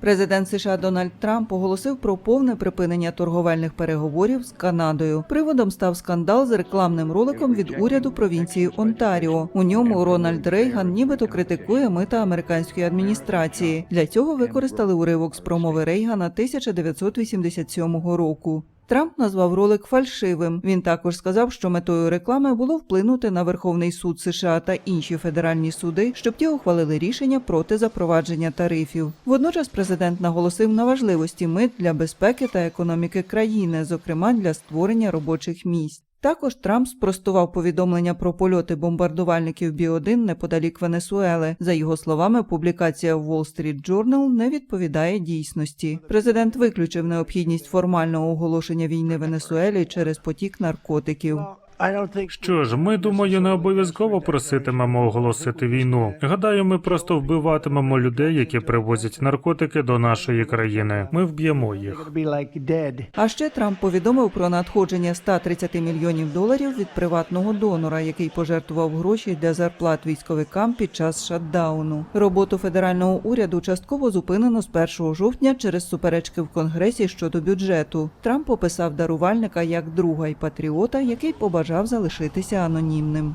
Президент США Дональд Трамп оголосив про повне припинення торговельних переговорів з Канадою. Приводом став скандал з рекламним роликом від уряду провінції Онтаріо. У ньому Рональд Рейган нібито критикує мита американської адміністрації. Для цього використали уривок з промови Рейгана 1987 року. Трамп назвав ролик фальшивим. Він також сказав, що метою реклами було вплинути на Верховний суд США та інші федеральні суди, щоб ті ухвалили рішення проти запровадження тарифів. Водночас президент наголосив на важливості мит для безпеки та економіки країни, зокрема для створення робочих місць. Також Трамп спростував повідомлення про польоти бомбардувальників Бі-1 неподалік Венесуели. За його словами, публікація в Wall Street Journal не відповідає дійсності. Президент виключив необхідність формального оголошення війни Венесуелі через потік наркотиків. Що ж, ми думаю, не обов'язково проситимемо оголосити війну. Гадаю, ми просто вбиватимемо людей, які привозять наркотики до нашої країни. Ми вб'ємо їх. А ще Трамп повідомив про надходження 130 мільйонів доларів від приватного донора, який пожертвував гроші для зарплат військовикам під час шатдауну. Роботу федерального уряду частково зупинено з 1 жовтня через суперечки в конгресі щодо бюджету. Трамп описав дарувальника як друга й патріота, який побажав залишитися анонімним.